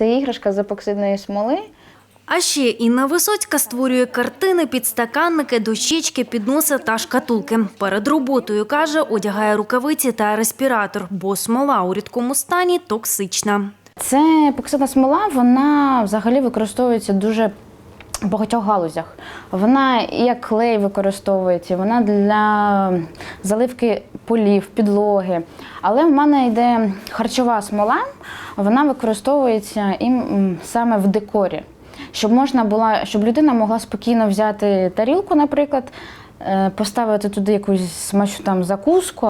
Це іграшка з епоксидної смоли. А ще Інна Висоцька створює картини, підстаканники, дощечки, підноси та шкатулки. Перед роботою, каже, одягає рукавиці та респіратор, бо смола у рідкому стані токсична. Це епоксидна смола, вона взагалі використовується дуже багатьох галузях. Вона як клей використовується, вона для заливки полів, підлоги. Але в мене йде харчова смола, вона використовується і саме в декорі. Щоб можна була, щоб людина могла спокійно взяти тарілку, наприклад, е, поставити туди якусь смачну там закуску.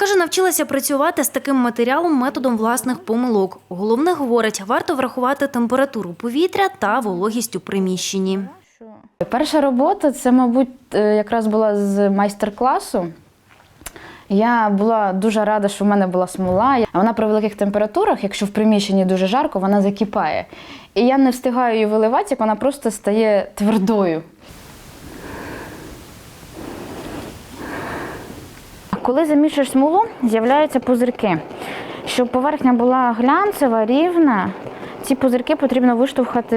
Каже, навчилася працювати з таким матеріалом методом власних помилок. Головне, говорить, варто врахувати температуру повітря та вологість у приміщенні. Перша робота це, мабуть, е, якраз була з майстер-класу. Я була дуже рада, що в мене була смола. Вона при великих температурах, якщо в приміщенні дуже жарко, вона закипає. І я не встигаю її виливати, як вона просто стає твердою. Коли замішуєш смолу, з'являються пузирки. Щоб поверхня була глянцева, рівна, ці пузирки потрібно виштовхати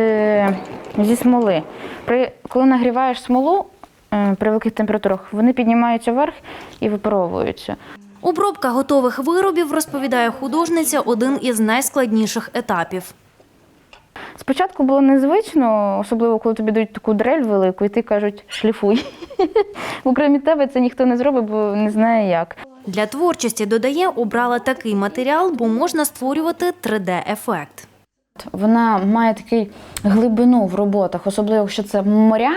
зі смоли. При, коли нагріваєш смолу е, при великих температурах, вони піднімаються вверх і випаровуються. Обробка готових виробів, розповідає художниця, один із найскладніших етапів. Спочатку було незвично, особливо коли тобі дають таку дрель велику, і ти кажуть, шліфуй. Окрім тебе це ніхто не зробить, бо не знає як. Для творчості, додає, обрала такий матеріал, бо можна створювати 3D-ефект. Вона має такий глибину в роботах, особливо якщо це моря,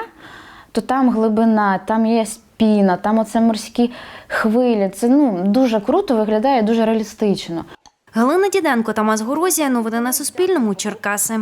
то там глибина, там є спіна, там оце морські хвилі. Це ну, дуже круто виглядає, дуже реалістично. Галина Діденко, Тамас Горозія. Новини на Суспільному. Черкаси.